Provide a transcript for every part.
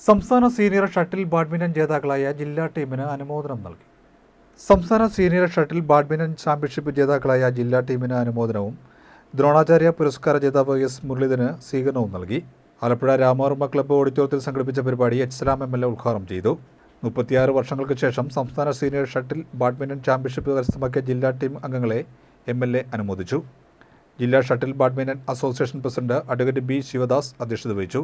സംസ്ഥാന senior shuttle badminton ജേതാക്കളായ ജില്ലാ ടീമിന് അനുമോദനം നൽകി. സംസ്ഥാന സീനിയർ ഷട്ടിൽ ബാഡ്മിന്റൺ ചാമ്പ്യൻഷിപ്പ് ജേതാക്കളായ ജില്ലാ ടീമിന് അനുമോദനവും ദ്രോണാചാര്യ പുരസ്കാര ജേതാവ് എസ് മുരളീധരന് സ്വീകരണവും നൽകി. ആലപ്പുഴ രാമവർമ്മ ക്ലബ്ബ് ഓഡിറ്റോറിയത്തിൽ സംഘടിപ്പിച്ച പരിപാടി H Salam M L A ഉദ്ഘാടനം ചെയ്തു. മുപ്പത്തിയാറ് വർഷങ്ങൾക്ക് ശേഷം സംസ്ഥാന സീനിയർ ഷട്ടിൽ ബാഡ്മിന്റൺ ചാമ്പ്യൻഷിപ്പ് കരസ്ഥമാക്കിയ ജില്ലാ ടീം അംഗങ്ങളെ എം എൽ എ അനുമോദിച്ചു. ജില്ലാ shuttle badminton association president advocate B Sivadas അധ്യക്ഷത വഹിച്ചു.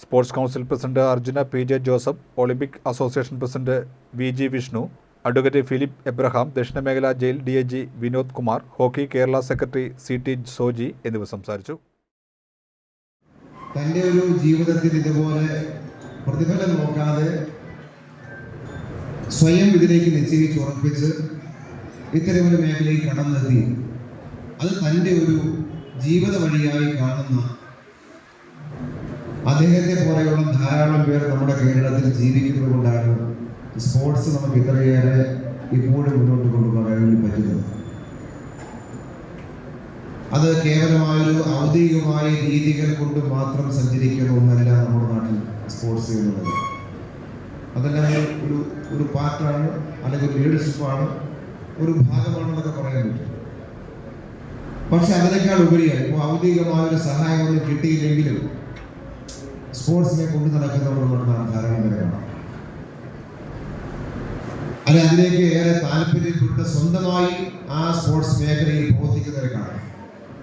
Sports council president Arjuna P J Joseph Olympic association president V G Vishnu advocate Philip Abraham ദക്ഷിണമേഖല jail D I G Vinod Kumar hockey Kerala secretary C T Soji എന്നിവർ സംസാരിച്ചു. തന്റെ ഒരു ജീവിതത്തിൽ ഇതുപോലെ പ്രതിഫലം നോക്കാതെ സ്വയം ഇതിലേക്ക് നിശ്ചയിച്ച് ഉറപ്പിച്ച് ഇത്തരമൊരു മേഖലയിൽ കടന്നെത്തി. അത് തന്റെ ഒരു ജീവിത വഴിയായി കാണുന്ന അദ്ദേഹത്തെ പോലെയുള്ള ധാരാളം പേർ നമ്മുടെ കേരളത്തിൽ ജീവിക്കുന്നത് കൊണ്ടാണ് സ്പോർട്സ് നമുക്ക് ഇത്രയേറെ ഇപ്പോഴും മുന്നോട്ട് കൊണ്ടുപോകാൻ വേണ്ടി പറ്റുന്നത്. അത് കേവലമായൊരു ഔദ്യോഗികമായ രീതികൾ കൊണ്ട് മാത്രം സഞ്ചരിക്കുന്ന ഒന്നല്ല നമ്മുടെ നാട്ടിൽ സ്പോർട്സ് എന്നുള്ളത്. അതെല്ലാം ഒരു- ഒരു പാർട്ടാണ് അല്ലെങ്കിൽ ലീഡർഷിപ്പാണ് ഒരു ഭാഗമാണെന്നൊക്കെ പറയാൻ പറ്റും. പക്ഷെ അതിനേക്കാൾ ഉപരിയായി ഇപ്പോൾ ഔദ്യോഗികമായ ഒരു സഹായമൊന്നും കിട്ടിയില്ലെങ്കിലും സ്പോർട്സിനെ കൊണ്ടു നടക്കുന്നവർ നാം നാട്ടിൽ ധാരാളം പേരെ കാണാം അല്ലെ അതിലേക്ക് ഏറെ താല്പര്യപ്പെട്ട് സ്വന്തമായി ആ സ്പോർട്സ് മേഖലയിൽ പ്രവർത്തിക്കുന്നവരെ കാണാം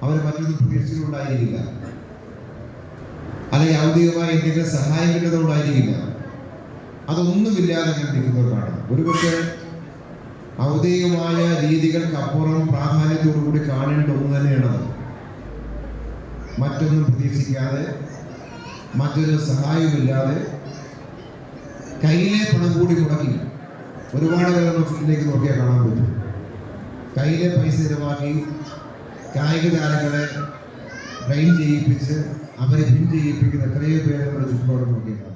അവർ മറ്റൊന്നും പ്രതീക്ഷിച്ചുകൊണ്ടായിരിക്കില്ല അല്ലെങ്കിൽ ഔദ്യോഗികമായി എന്തെങ്കിലും സഹായം കിട്ടുന്നതുകൊണ്ടായിരിക്കില്ല അതൊന്നുമില്ലാതെ കണ്ടിരിക്കുന്നവരാണ് ഒരുപക്ഷെ ഔദ്യോഗികമായ രീതികൾക്കപ്പുറം പ്രാധാന്യത്തോടുകൂടി കാണേണ്ട ഒന്ന് തന്നെയാണത്. മറ്റൊന്നും പ്രതീക്ഷിക്കാതെ മറ്റൊരു സഹായവുമില്ലാതെ കയ്യിലെ പണം കൂടി മുടക്കി ഒരുപാട് പേർ ഫീൽഡിലേക്ക് നോക്കിയാൽ കാണാൻ പറ്റും. കയ്യിലെ പൈസ ചിലവാക്കി കായിക താരങ്ങളെ ട്രെയിൻ ചെയ്യിപ്പിച്ച് അവരെ പിൻ ചെയ്യിപ്പിക്കുന്ന എത്രയോ പേരെ നമ്മുടെ ചുറ്റുപാട് നോക്കിയാൽ